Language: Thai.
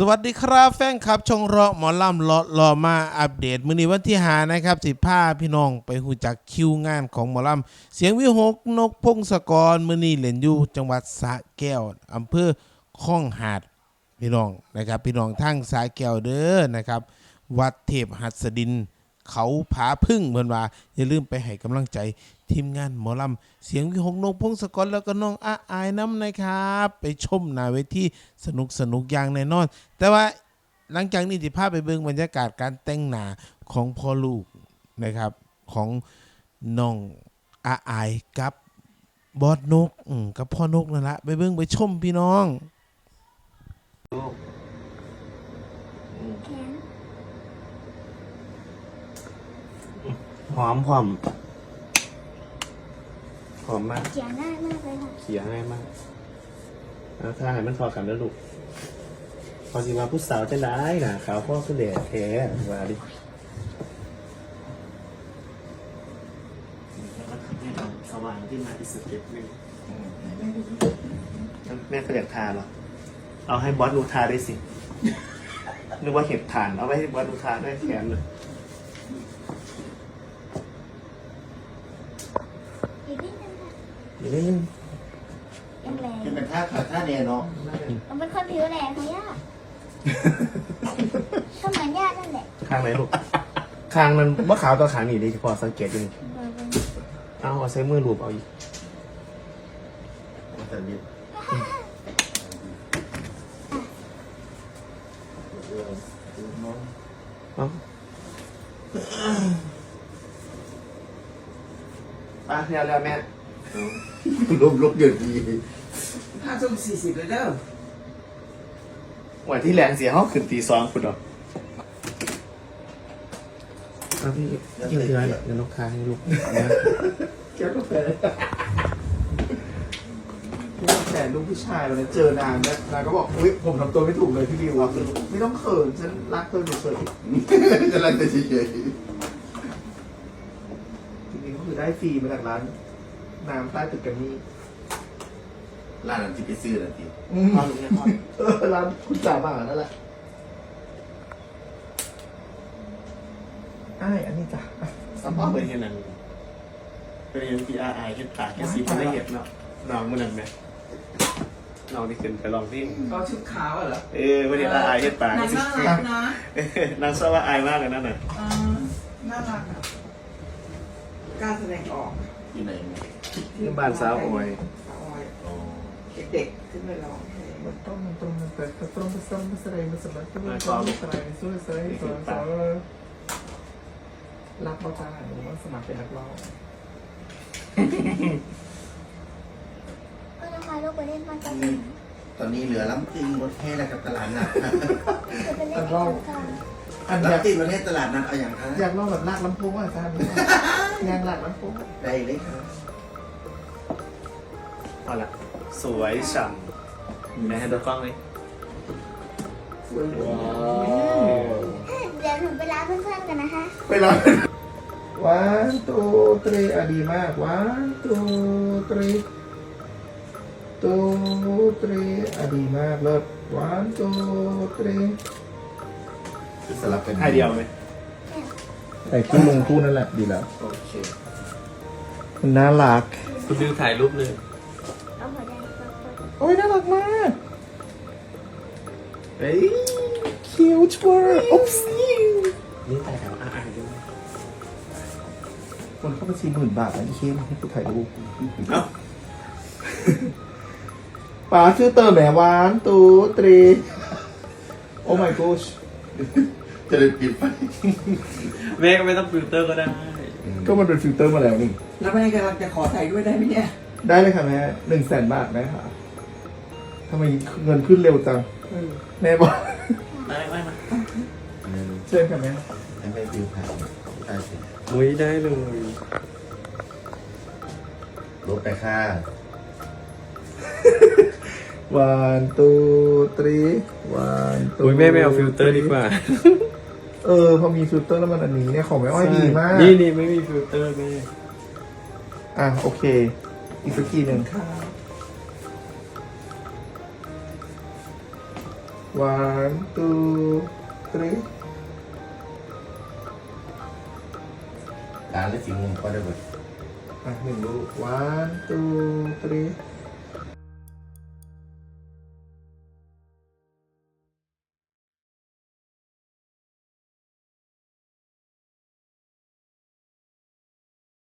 สวัสดีครับแฟนคลับชงราะหมอลำเลาะรอมาอัปเดตมื้อนี้วันที่หานะครับสิพาพี่น้องไปหูจักคิวงานของหมอลำเสียงวิหกนกพงศกรมื้อนี้เล่นอยู่จังหวัดสระแก้วอำเภอคลองหาดพี่น้องนะครับ พี่น้องทั้งสระแก้วเด้อนะครับ วัดเทพหัสดิน เขาผาพึ่งเพิ่นว่าอย่าลืมไปให้กำลังใจ ทีมงานหมอลำเสียงวิหกนกพงศกรแล้วก็น้องอาอายน้ำนะครับ ไปชมนาเวทีสนุกสนุกอย่างแน่นอน แต่ว่าหลังจากนี้สิพาไปเบิ่งบรรยากาศการแต่งหนาของพ่อลูกนะครับของน้องอาอายกับบอสนกกับพ่อนกนั่นละไปเบิ่งไปชมพี่น้องหอมหอม หอมมาก เขียนง่ายมากเลยค่ะเขียง่ายมากเอาถ้าให้มันพอกันแล้วลูก พอสิมาผู้สาวจะได้นะขาวพ่อคือเหล่แท้ว่าดิสว่างที่มาอีกสเต็ปหนึงแม่ก็อยากทาเหรอ เอาให้บอสดูทาได้สิ นึกว่าเห็บฐาน เอาไว้ให้บอสดูทาได้แขนเลยอีกนิดนึ งค่ะเดี๋ยวนี้ยังแรงจะเป็นท่าขาท่าเนี่ยเนาะมันเป็นคนผิวแรงค่ะย่าก็เหมือนย่านั่นแหละข้างไหนลูก ข้างมันว่าขาวตัวขางนี่ดีเฉพาะสังเกตดูนี่เอาเอาใช้มือลูบเอาอีกแต่นี่เอาไปเรียกแล้วแม่ ลบลบเดือดดีห้าทุ่มสี่สิบเลยเด้อวันที่แรงเสียห้องขึ้นตีสองคุณหรอเอาพี่กินเนื้อเดี๋ยวลูกค้าให้ลูกนะแก้วกาแฟแต่ลูกผู้ชายวันนั้นเจอนางนะนางก็บอกอุ้ยผมทำตัวไม่ถูกเลยพี่บิวอะไม่ต้องเขินฉันรักเธอหนูเฉยจะรันแต่เฉยจริงๆก็คือได้ฟรีมาจากร้าน น้ำใต้ตึกแกันนี่ๆร้านนั้นที่ไปซื้อนั่นทีเอาลูกเนี่ยพ่อเออร้านคุณจ่าบ้างนั่นแหละไอ้ายอันนี้จ้ะอะสัมภาษณ์เป็นเห็นหนังเป็นเห็นพีอาร์ไอเห็นปากเห็นสีมันละเอียดเนาะน้องมันนั่นไหมน้องที่ขึ้นไปลองเพลงก็ชุดขาวเหรอเออวันนี้อาร์ไอเห็นปากนางน่ารักนะนางชอบว่าอายมากเลยนั่นน่ะเออน่ารักอะกล้าแสดงออกที่ไหนเนี่ย ที่บ้านสาวออย สาวออยเด็กๆขึ้นไปร้องเพลงมันต้องมันตรงมันแต่มันตรงมันซ้ำมันแสดงมันสมัครมันสมัครมันสดงสู้แสดงสอนสอนรักเราจ้าหรือว่าสมัครเป็นนักร้องก็จะพาลูกไปเล่นมันตอนนี้ตอนนี้เหลือล้ำจริงรถแห่แล้วกับตลาดนัดจะไปเล่นที่สงกรารอันอยากล้ำจริงรถแห่ตลาดนัดเอาอย่างนั้นอยากลองแบบลากลำโพงอะจ้าอยางลากลำโพงได้เลยครับ เอาละสวยฉ่ำไหนให้ดูกล้องเลยสวยว้าวเดี๋ยวหนูไปร้านเพื่อนๆกันนะคะ ไปลองวันตูตรีอะดีมากวันตูตรีตูตรีอะดีมากเลิศวันตูตรีสลับกันให้เดียวไหมไอ้คู่ลงคู่นั่นแหละดีแล้วโอเคมันน่ารักคุณดิวถ่ายรูปเลย โอ้ยน่ารักมากเฮ้ยคิวชัวร์อุ๊บซี่นี่ถ่ายกับอาร์ด้วยคนเข้าไปสี่หมื่นบาทนะอีเข้มให้กูถ่ายรูปเอ้าป๋าชื่อเติมแหมหวานตูตรีโอ้ my gosh จะได้ปิดไปแม่ก็ไม่ต้องฟิลเตอร์ก็ได้ ก็มันเป็นฟิลเตอร์มาแล้วนี่แล้วแม่กำลังจะขอถ่ายด้วยได้ไหมเนี่ย ได้เลยค่ะแม่หนึ่งแสนบาทแม่ค่ะ ทำไมเงินขึ้นเร็วจังเออแม่บอกได้ไหมมาเชิญค่ะแม่ให้ไม่ปิวผ่านได้สิอุ้ยได้เลยลบไปค่าวันตูตรีวันตูอุ้ยแม่ไม่เอาฟิลเตอร์ดีกว่า เออ พอมีฟิลเตอร์แล้วมันอันนี้เนี่ยของแม่อ้อยดีมาก นี่นี่ไม่มีฟิลเตอร์แม่ อะ โอเค อีกสักทีหนึ่งค่ะ One, two, three. Dali, tingin pa rin. Ah, hindi. One, two, three.